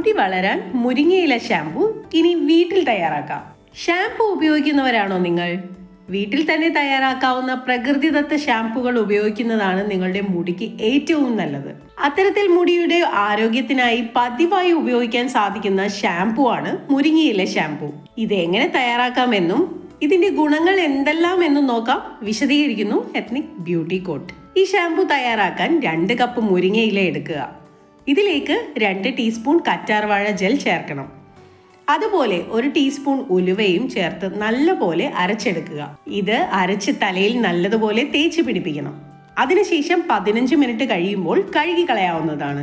മുടി വളരാൻ മുരിങ്ങയില ഷാംപൂ ഇനി വീട്ടിൽ തയ്യാറാക്കാം. ഷാംപൂ ഉപയോഗിക്കുന്നവരാണോ നിങ്ങൾ? വീട്ടിൽ തന്നെ തയ്യാറാക്കാവുന്ന പ്രകൃതിദത്ത ഷാംപൂകൾ ഉപയോഗിക്കുന്നതാണ് നിങ്ങളുടെ മുടിക്ക് ഏറ്റവും നല്ലത്. അത്തരത്തിൽ മുടിയുടെ ആരോഗ്യത്തിനായി പതിവായി ഉപയോഗിക്കാൻ സാധിക്കുന്ന ഷാംപൂ ആണ് മുരിങ്ങയില ഷാംപൂ. ഇത് എങ്ങനെ തയ്യാറാക്കാമെന്നും ഇതിന്റെ ഗുണങ്ങൾ എന്തെല്ലാം എന്നും നോക്കാം വിശദീകരിക്കുന്നു എത്നിക് ബ്യൂട്ടി കോട്ട് ഈ ഷാംപൂ തയ്യാറാക്കാൻ രണ്ട് കപ്പ് മുരിങ്ങയില എടുക്കുക. ഇതിലേക്ക് രണ്ട് ടീസ്പൂൺ കറ്റാർവാഴ ജെൽ ചേർക്കണം. അതുപോലെ ഒരു ടീസ്പൂൺ ഉലുവയും ചേർത്ത് നല്ലപോലെ അരച്ചെടുക്കുക. ഇത് അരച്ച് തലയിൽ നല്ലതുപോലെ തേച്ച് പിടിപ്പിക്കണം. അതിനുശേഷം പതിനഞ്ച് മിനിറ്റ് കഴിയുമ്പോൾ കഴുകി കളയാവുന്നതാണ്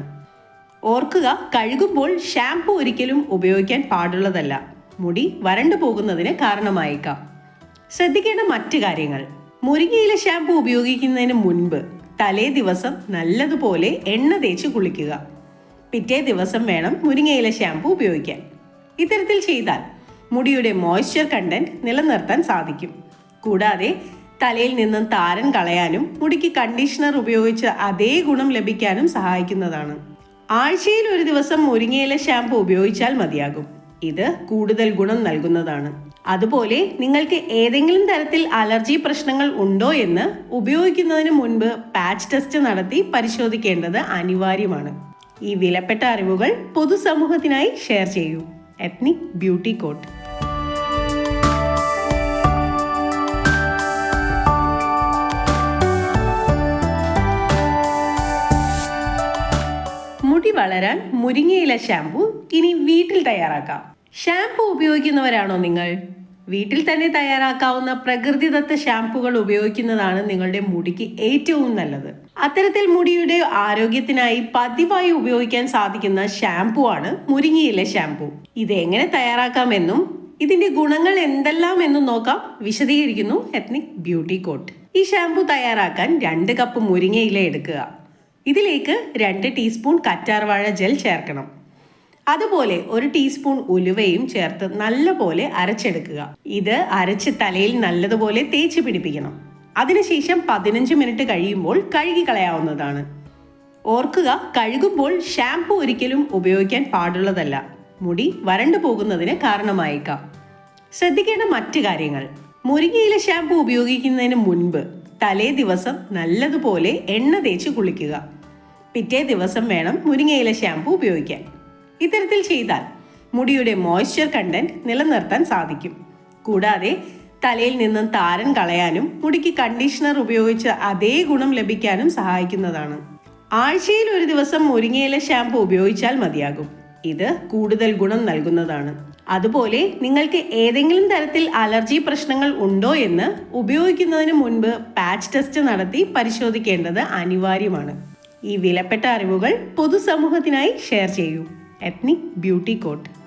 ഓർക്കുക കഴുകുമ്പോൾ ഷാംപൂ ഒരിക്കലും ഉപയോഗിക്കാൻ പാടുള്ളതല്ല. മുടി വരണ്ടു പോകുന്നതിന് കാരണമായേക്കാം. ശ്രദ്ധിക്കേണ്ട മറ്റു കാര്യങ്ങൾ. മുരിങ്ങയില ഷാംപൂ ഉപയോഗിക്കുന്നതിന് മുൻപ് തലേ ദിവസം നല്ലതുപോലെ എണ്ണ തേച്ച് കുളിക്കുക. പിറ്റേ ദിവസം വേണം മുരിങ്ങയില ഷാംപൂ ഉപയോഗിക്കാൻ. ഇത്തരത്തിൽ ചെയ്താൽ മുടിയുടെ മോയ്സ്ചർ കണ്ടന്റ് നിലനിർത്താൻ സാധിക്കും. കൂടാതെ തലയിൽ നിന്നും താരൻ കളയാനും മുടിക്ക് കണ്ടീഷണർ ഉപയോഗിച്ച് അതേ ഗുണം ലഭിക്കാനും സഹായിക്കുന്നതാണ്. ആഴ്ചയിൽ ഒരു ദിവസം മുരിങ്ങയില ഷാംപൂ ഉപയോഗിച്ചാൽ മതിയാകും. ഇത് കൂടുതൽ ഗുണം നൽകുന്നതാണ്. അതുപോലെ നിങ്ങൾക്ക് ഏതെങ്കിലും തരത്തിൽ അലർജി പ്രശ്നങ്ങൾ ഉണ്ടോ എന്ന് ഉപയോഗിക്കുന്നതിന് മുൻപ് പാച്ച് ടെസ്റ്റ് നടത്തി പരിശോധിക്കേണ്ടത് അനിവാര്യമാണ്. ഈ വിലപ്പെട്ട അറിവുകൾ പൊതുസമൂഹത്തിനായി ഷെയർ ചെയ്യൂ. എത്നിക് ബ്യൂട്ടി കോട്ട് മുടി വളരാൻ മുരിങ്ങയില ഷാമ്പു ഇനി വീട്ടിൽ തയ്യാറാക്കാം. ഷാമ്പു ഉപയോഗിക്കുന്നവരാണോ നിങ്ങൾ? വീട്ടിൽ തന്നെ തയ്യാറാക്കാവുന്ന പ്രകൃതിദത്ത ഷാമ്പുകൾ ഉപയോഗിക്കുന്നതാണ് നിങ്ങളുടെ മുടിക്ക് ഏറ്റവും നല്ലത്. അത്തരത്തിൽ മുടിയുടെ ആരോഗ്യത്തിനായി പതിവായി ഉപയോഗിക്കാൻ സാധിക്കുന്ന ഷാംപൂ ആണ് മുരിങ്ങയില ഷാംപൂ ഇത് എങ്ങനെ തയ്യാറാക്കാമെന്നും ഇതിന്റെ ഗുണങ്ങൾ എന്തെല്ലാം എന്നും നോക്കാം വിശദീകരിക്കുന്നു എത്നിക് ബ്യൂട്ടി കോട്ട് ഈ ഷാംപൂ തയ്യാറാക്കാൻ രണ്ട് കപ്പ് മുരിങ്ങയില എടുക്കുക. ഇതിലേക്ക് രണ്ട് ടീസ്പൂൺ കറ്റാർവാഴ ജെൽ ചേർക്കണം. അതുപോലെ ഒരു ടീസ്പൂൺ ഉലുവയും ചേർത്ത് നല്ലപോലെ അരച്ചെടുക്കുക. ഇത് അരച്ച് തലയിൽ നല്ലതുപോലെ തേച്ച് പിടിപ്പിക്കണം. അതിനുശേഷം പതിനഞ്ച് മിനിറ്റ് കഴിയുമ്പോൾ കഴുകി കളയാവുന്നതാണ് ഓർക്കുക കഴുകുമ്പോൾ ഷാംപൂ ഒരിക്കലും ഉപയോഗിക്കാൻ പാടുള്ളതല്ല. മുടി വരണ്ടു പോകുന്നതിന് കാരണമായേക്കാം. ശ്രദ്ധിക്കേണ്ട മറ്റു കാര്യങ്ങൾ. മുരിങ്ങയില ഷാംപൂ ഉപയോഗിക്കുന്നതിന് മുൻപ് തലേ ദിവസം നല്ലതുപോലെ എണ്ണ തേച്ച് കുളിക്കുക. പിറ്റേ ദിവസം വേണം മുരിങ്ങയില ഷാംപൂ ഉപയോഗിക്കാൻ. ഇത്തരത്തിൽ ചെയ്താൽ മുടിയുടെ മോയ്സ്ചർ കണ്ടന്റ് നിലനിർത്താൻ സാധിക്കും. കൂടാതെ തലയിൽ നിന്നും താരൻ കളയാനും മുടിക്ക് കണ്ടീഷണർ ഉപയോഗിച്ച് അതേ ഗുണം ലഭിക്കാനും സഹായിക്കുന്നതാണ്. ആഴ്ചയിൽ ഒരു ദിവസം മുരിങ്ങയില ഷാംപൂ ഉപയോഗിച്ചാൽ മതിയാകും. ഇത് കൂടുതൽ ഗുണം നൽകുന്നതാണ്. അതുപോലെ നിങ്ങൾക്ക് ഏതെങ്കിലും തരത്തിൽ അലർജി പ്രശ്നങ്ങൾ ഉണ്ടോ എന്ന് ഉപയോഗിക്കുന്നതിന് മുൻപ് പാച്ച് ടെസ്റ്റ് നടത്തി പരിശോധിക്കേണ്ടത് അനിവാര്യമാണ്. ഈ വിലപ്പെട്ട അറിവുകൾ പൊതുസമൂഹത്തിനായി ഷെയർ ചെയ്യൂ. Ethnic beauty coat.